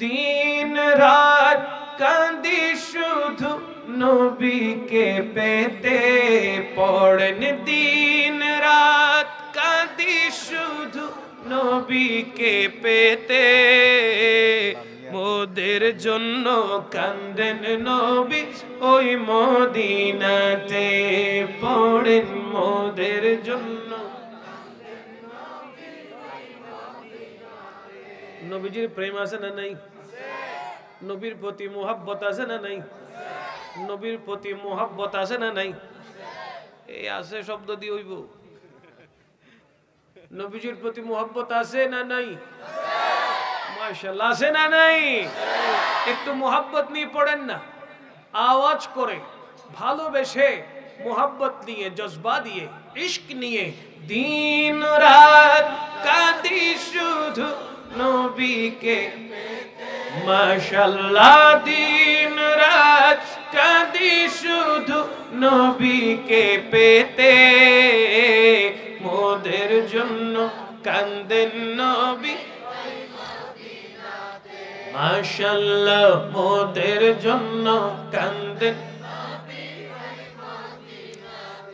দিন রাত কান্দি শুধু নবীকে পেতে। পড়েন দিন রাত কান্দি শুধু নবীকে পেতে। মোদের জন্য কান্দেন নবী ওই মদিনাতে। পড়েন মোদের জন্য নবীজির প্রেম আছে না নাই? নবীর প্রতি মোহাব্বত আছে না নাই? নবীর প্রতি মোহাব্বত আছে না নাই? এই আছে শব্দ দিয়ে হইব। নবীজির প্রতি মোহাব্বত আছে না নাই? মাশাআল্লাহ, আছে না নাই? একটু মোহাব্বত নিয়ে পড়েন না। আওয়াজ করে, ভালোবেসে মোহাব্বত নিয়ে, জজবা দিয়ে, ইশক নিয়ে, দিন রাত কাঁদি শুধু নবীকে মাশাল্লাহ দিন রাত কাঁদি শুধু নবীকে পেতে। মোদের জন্য কান্দেন নবী। মাশাল্লাহ, মোদের জন্য কান্দেন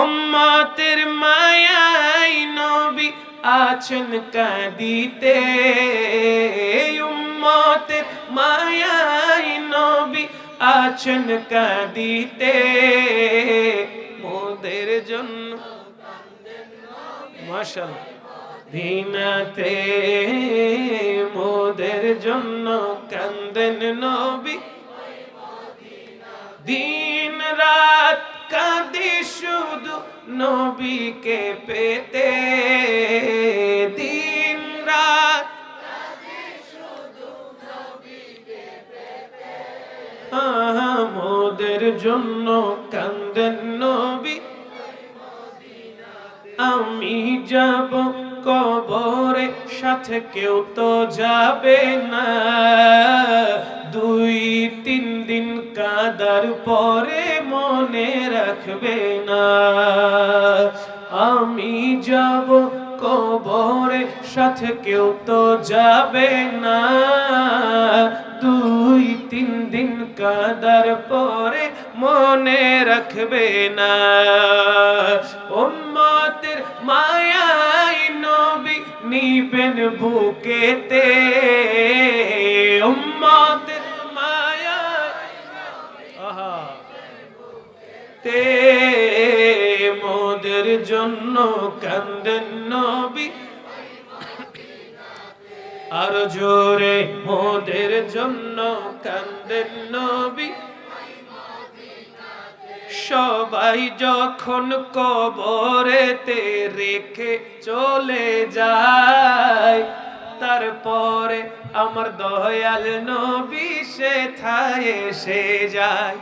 উম্মতের মায়াই নবী আছেন কাঁদিতে। উম্মতের মায়াই নবী আছেন কাঁদিতে। মোদের জন্য মাশাল দিনাতে মোদের জন্য কান্দেন নবী। দিন নবীকে পেতে দিন রাত। মোদের জন্য কান্দেন নবী। আমি যাব কবরে, সাথে কেউ তো যাবে না। দুই, তিন দিন কাদার পরে মনে রাখবে না। আমি যাব কবরে, সাথে কেউ তো যাবে না। দুই, তিন দিন কাদার পরে মনে রাখবে না। উম্মতের মায়াই নবী নিবেন বুকেতে। জন্য কান্দেন নবী। আর জোরে মোদের জন্য কান্দেন নবী। সবাই যখন কবরেতে রেখে চলে যায়, তারপরে আমার দয়াল নবী সে থায় এসে যায়।